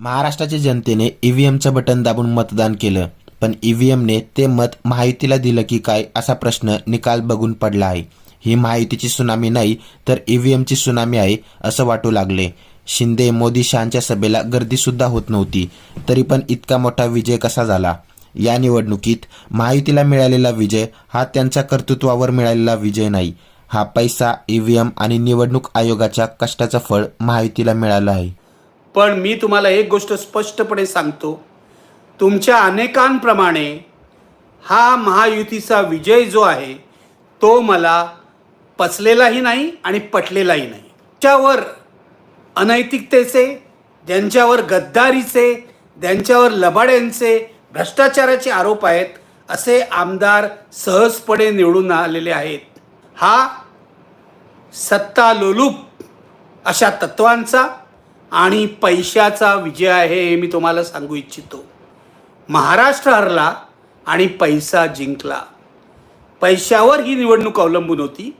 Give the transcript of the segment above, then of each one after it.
महाराष्ट्राच्या जनतेने ईव्हीएमचं बटन दाबून मतदान केलं. पण ईव्हीएमने ते मत महायुतीला दिलं की काय असा प्रश्न निकाल बघून पडला आहे. ही महायुतीची सुनामी नाही तर ईव्हीएमची सुनामी आहे असं वाटू लागले. शिंदे मोदी शहांच्या सभेला गर्दीसुद्धा होत नव्हती. तरी पण इतका मोठा विजय कसा झाला? या निवडणुकीत महायुतीला मिळालेला विजय हा त्यांच्या कर्तृत्वावर मिळालेला विजय नाही. हा पैसा ईव्हीएम आणि निवडणूक आयोगाच्या कष्टाचं फळ महायुतीला मिळालं आहे. पण मी तुम्हाला एक गोष्ट स्पष्टपणे सांगतो. तुमच्या अनेकांप्रमाणे हा महायुतीचा विजय जो आहे तो मला पचलेलाही नाही आणि पटलेलाही नाही. त्याच्यावर अनैतिकतेचे ज्यांच्यावर गद्दारीचे ज्यांच्यावर लबाड्यांचे भ्रष्टाचाराचे आरोप आहेत असे आमदार सहजपणे निवडून आलेले आहेत. हा सत्ता लोलूप अशा तत्वांचा आणि पैशाचा विजय आहे हे मी तुम्हाला सांगू इच्छितो. महाराष्ट्र हरला आणि पैसा जिंकला. पैशावर ही निवडणूक अवलंबून होती.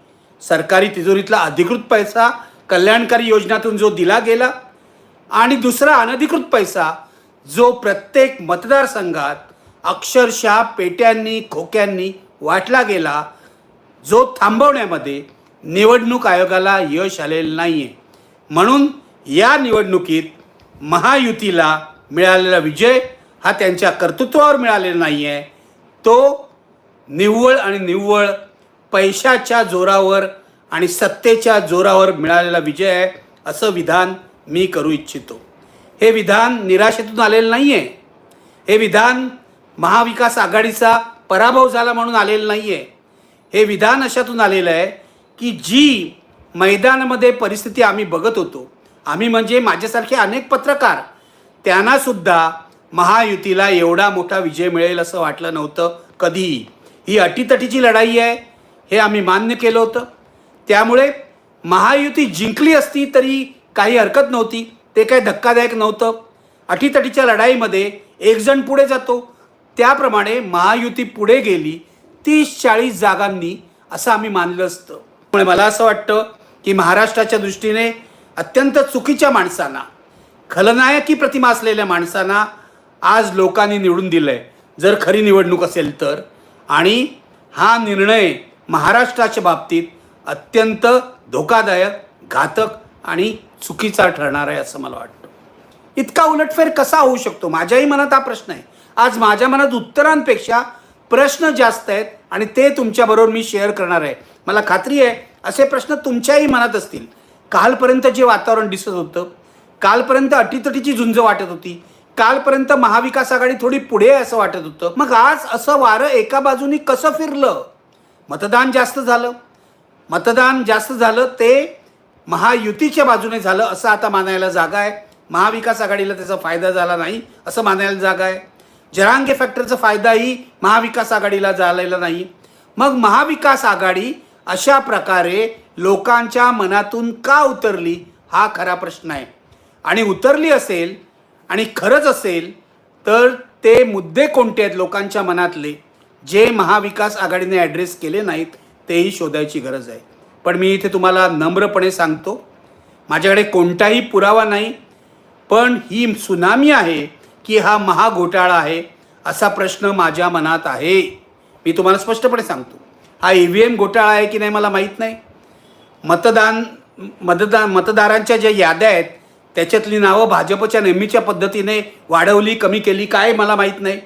सरकारी तिजोरीतला अधिकृत पैसा कल्याणकारी योजनातून जो दिला गेला आणि दुसरा अनधिकृत पैसा जो प्रत्येक मतदारसंघात अक्षरशः पेट्यांनी खोक्यांनी वाटला गेला जो थांबवण्यामध्ये निवडणूक आयोगाला यश आलेलं नाही आहे म्हणून या निवडणुकीत महायुतीला मिळालेला विजय हा त्यांच्या कर्तृत्वावर मिळालेला नाही आहे तो निव्वळ आणि निव्वळ पैशाच्या जोरावर आणि सत्तेच्या जोरावर मिळालेला विजय आहे असं विधान मी करू इच्छितो. हे विधान निराशेतून आलेलं नाही आहे हे विधान महाविकास आघाडीचा पराभव झाला म्हणून आलेलं नाही आहे हे विधान अशातून आलेलं आहे की जी मैदानामध्ये परिस्थिती आम्ही बघत होतो आम्ही म्हणजे माझ्यासारखे अनेक पत्रकार त्यांनासुद्धा महायुतीला एवढा मोठा विजय मिळेल असं वाटलं नव्हतं कधीही. ही अटीतटीची लढाई आहे हे आम्ही मान्य केलं होतं. त्यामुळे महायुती जिंकली असती तरी काही हरकत नव्हती ते काही धक्कादायक नव्हतं. अटीतटीच्या लढाईमध्ये एकजण पुढे जातो त्याप्रमाणे महायुती पुढे गेली तीस चाळीस जागांनी असं आम्ही मानलं असतं. त्यामुळे मला असं वाटतं की महाराष्ट्राच्या दृष्टीने अत्यंत चुकीच्या माणसांना खलनायकी प्रतिमा असलेल्या माणसांना आज लोकांनी निवडून दिलं आहे जर खरी निवडणूक असेल तर. आणि हा निर्णय महाराष्ट्राच्या बाबतीत अत्यंत धोकादायक घातक आणि चुकीचा ठरणार आहे असं मला वाटतं. इतका उलटफेर कसा होऊ शकतो? माझ्याही मनात हा प्रश्न आहे. आज माझ्या मनात उत्तरांपेक्षा प्रश्न जास्त आहेत आणि ते तुमच्याबरोबर मी शेअर करणार आहे. मला खात्री आहे असे प्रश्न तुमच्याही मनात असतील. कालपर्यंत जे वातावरण दिसत होतं कालपर्यंत अटीतटीची झुंज वाटत होती कालपर्यंत महाविकास आघाडी थोडी पुढे असं वाटत होतं. मग आज असं वारं एका बाजूनी कसं फिरलं? मतदान जास्त झालं. मतदान जास्त झालं ते महायुतीच्या बाजूने झालं असं आता मानायला जागा आहे. महाविकास आघाडीला त्याचा फायदा झाला नाही असं मानायला जागा आहे. जरांगे फॅक्टरचा फायदाही महाविकास आघाडीला झालेला नाही. मग महाविकास आघाडी अशा प्रकारे लोकांच्या मनातून का उतरली? हा खरा प्रश्न आहे. आणि उतरली असेल आणि खरंच असेल तर ते मुद्दे कोणते आहेत लोकांच्या मनातले? जे महाविकास आघाडीने ॲड्रेस केले नाहीत तेही शोधायची गरज आहे. पण मी इथे तुम्हाला नम्रपणे सांगतो माझ्याकडे कोणताही पुरावा नाही पण ही सुनामी आहे की हा महाघोटाळा आहे असा प्रश्न माझ्या मनात आहे. मी तुम्हाला स्पष्टपणे सांगतो हा ई व्ही एम घोटाळा आहे की नाही मला माहीत नाही. मतदान मतदान मतदारांच्या ज्या याद्या आहेत त्याच्यातली नावं भाजपच्या नेहमीच्या पद्धतीने वाढवली कमी केली काय मला माहीत नाही.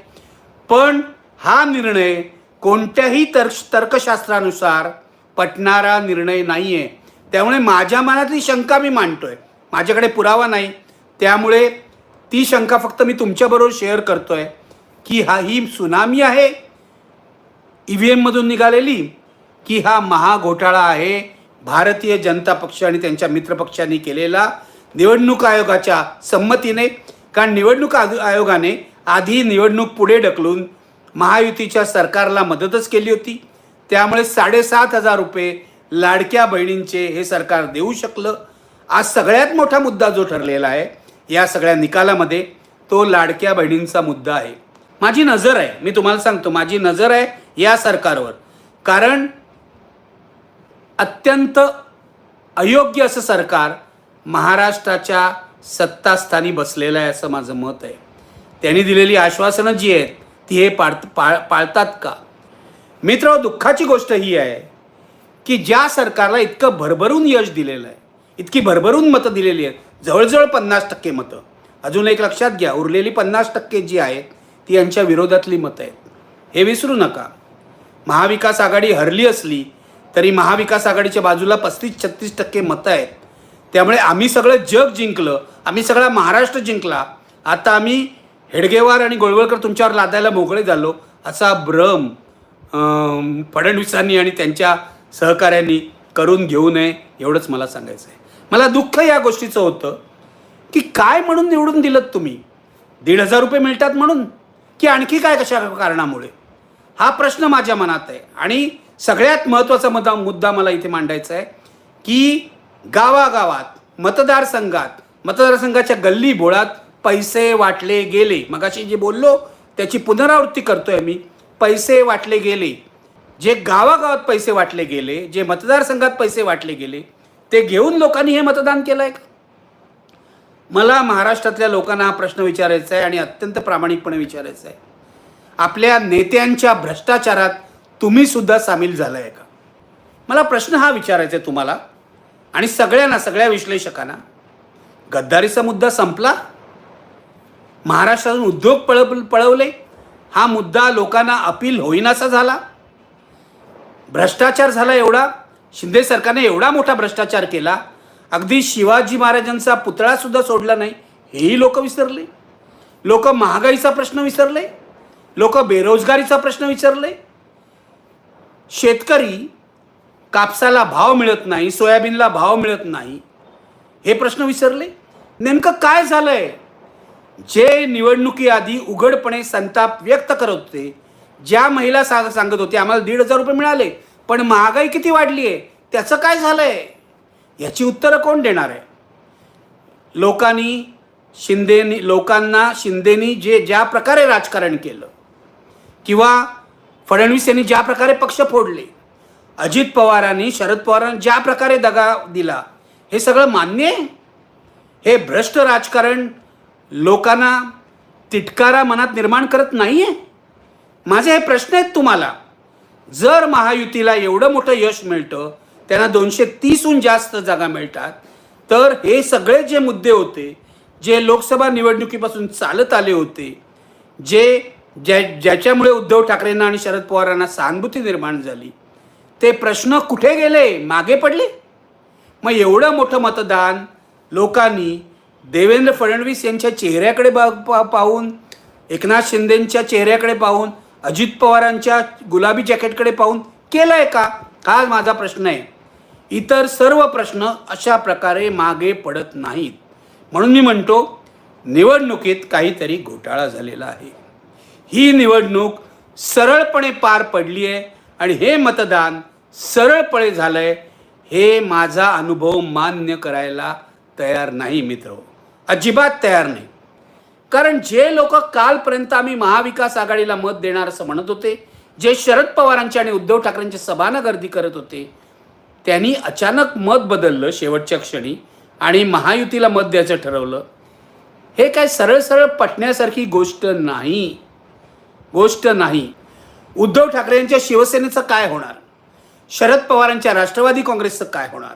पण हा निर्णय कोणत्याही तर्क तर्कशास्त्रानुसार पटणारा निर्णय नाही आहे त्यामुळे माझ्या मनातली शंका मी मांडतो आहे माझ्याकडे पुरावा नाही. त्यामुळे ती शंका फक्त मी तुमच्याबरोबर शेअर करतो आहे की हा ही सुनामी आहे ई व्ही एममधून निघालेली की हा महाघोटाळा आहे भारतीय जनता पक्ष आणि त्यांच्या मित्रपक्षांनी केलेला निवडणूक आयोगाच्या संमतीने कारण निवडणूक आयोगाने आधी निवडणूक पुढे ढकलून महायुतीच्या सरकारला मदतच केली होती. त्यामुळे साडेसात हजार रुपये लाडक्या बहिणींचे हे सरकार देऊ शकलं. आज सगळ्यात मोठा मुद्दा जो ठरलेला आहे या सगळ्या निकालामध्ये तो लाडक्या बहिणींचा मुद्दा आहे. माझी नजर आहे मी तुम्हाला सांगतो माझी नजर आहे या सरकारवर. कारण अत्यंत अयोग्य असं सरकार महाराष्ट्राच्या सत्तास्थानी बसलेला आहे असं माझं मत आहे. त्यांनी दिलेली आश्वासनं जी आहेत ती हे पाळत पाळ पाळतात का? मित्र दुःखाची गोष्ट ही आहे की ज्या सरकारला इतकं भरभरून यश दिलेलं आहे इतकी भरभरून मतं दिलेली आहेत जवळजवळ पन्नास टक्के मतं. अजून एक लक्षात घ्या उरलेली पन्नास टक्के जी आहेत ती यांच्या विरोधातली मतं आहेत. हे विसरू नका. महाविकास आघाडी हरली असली तरी महाविकास आघाडीच्या बाजूला पस्तीस छत्तीस टक्के मतं आहेत. त्यामुळे आम्ही सगळं जग जिंकलं आम्ही सगळा महाराष्ट्र जिंकला. आता आम्ही हेडगेवार आणि गोळवळकर तुमच्यावर लादायला मोकळे झालो असा भ्रम फडणवीसांनी आणि त्यांच्या सहकाऱ्यांनी करून घेऊ नये एवढंच मला सांगायचं आहे. मला दुःख या गोष्टीचं होतं की काय म्हणून निवडून दिलं तुम्ही? दीड हजार रुपये मिळतात म्हणून? की आणखी काय कशा कारणामुळे? हा प्रश्न माझ्या मनात आहे. आणि सगळ्यात महत्त्वाचा मुद्दा मुद्दा मला इथे मांडायचा आहे की गावागावात मतदारसंघात मतदारसंघाच्या गल्ली बोळात पैसे वाटले गेले. मगाशी जे बोललो त्याची पुनरावृत्ती करतोय मी. पैसे वाटले गेले. जे गावागावात पैसे वाटले गेले जे मतदारसंघात पैसे वाटले गेले ते घेऊन लोकांनी हे मतदान केलं आहे का? मला महाराष्ट्रातल्या लोकांना हा प्रश्न विचारायचा आहे आणि अत्यंत प्रामाणिकपणे विचारायचा आहे. आपल्या नेत्यांच्या भ्रष्टाचारात तुम्ही सुद्धा सामील झाला आहे का? मला प्रश्न हा विचारायचा आहे तुम्हाला आणि सगळ्यांना सगळ्या विश्लेषकांना. गद्दारीचा मुद्दा संपला. महाराष्ट्रातून उद्योग पळ पळवले. हा मुद्दा लोकांना अपील होईनासा झाला. भ्रष्टाचार झाला एवढा. शिंदे सरकारने एवढा मोठा भ्रष्टाचार केला. अगदी शिवाजी महाराजांचा पुतळासुद्धा सोडला नाही. हेही लोक विसरले. लोक महागाईचा प्रश्न विसरले. लोक बेरोजगारीचा प्रश्न विसरले. शेतकरी कापसाला भाव मिळत नाही सोयाबीनला भाव मिळत नाही हे प्रश्न विसरले? नेमकं काय झालंय? जे निवडणुकीआधी उघडपणे संताप व्यक्त करत होते ज्या महिला सांग सांगत होते आम्हाला दीड हजार रुपये मिळाले पण महागाई किती वाढली आहे त्याचं काय झालंय? याची उत्तरं कोण देणार आहे? लोकांनी शिंदेनी लोकांना शिंदेनी जे ज्या प्रकारे राजकारण केलं किंवा फडणवीस यांनी ज्या प्रकारे पक्ष फोडले अजित पवारांनी शरद पवारांनी ज्या प्रकारे दगा दिला हे सगळं मान्य आहे? हे भ्रष्ट राजकारण लोकांना तिटकारा मनात निर्माण करत नाही आहे माझे हे प्रश्न आहेत तुम्हाला. जर महायुतीला एवढं मोठं यश मिळतं त्यांना दोनशे तीसहून जास्त जागा मिळतात तर हे सगळे जे मुद्दे होते जे लोकसभा निवडणुकीपासून चालत आले होते जे ज्या ज्याच्यामुळे उद्धव ठाकरेंना आणि शरद पवारांना सहानुभूती निर्माण झाली ते प्रश्न कुठे गेले मागे पडले? मग एवढं मोठं मतदान लोकांनी देवेंद्र फडणवीस यांच्या चेहऱ्याकडे पा पाहून एकनाथ शिंदेंच्या चेहऱ्याकडे पाहून अजित पवारांच्या गुलाबी जॅकेटकडे पाहून केलं आहे का? हा माझा प्रश्न आहे. इतर सर्व प्रश्न अशा प्रकारे मागे पडत नाहीत. म्हणून मी म्हणतो निवडणुकीत काहीतरी घोटाळा झालेला आहे. ही निवडणूक सरळपणे पार पडली आहे आणि हे मतदान सरळपणे झालं आहे हे माझा अनुभव मान्य करायला तयार नाही मित्र. अजिबात तयार नाही. कारण जे लोक कालपर्यंत आम्ही महाविकास आघाडीला मत देणार असं म्हणत होते जे शरद पवारांचे आणि उद्धव ठाकरेंचे सभानं गर्दी करत होते त्यांनी अचानक मत बदललं शेवटच्या क्षणी आणि महायुतीला मत द्यायचं ठरवलं. हे काय सरळ सरळ पटण्यासारखी गोष्ट नाही. गोष्ट नाही. उद्धव ठाकरे यांच्या शिवसेनेचं काय होणार? शरद पवारांच्या राष्ट्रवादी काँग्रेसचं काय होणार?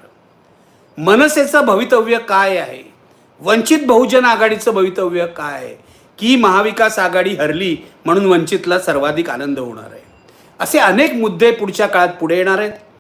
मनसेचं भवितव्य काय आहे? वंचित बहुजन आघाडीचं भवितव्य काय आहे? की महाविकास आघाडी हरली म्हणून वंचितला सर्वाधिक आनंद होणार आहे? असे अनेक मुद्दे पुढच्या काळात पुढे येणार आहेत.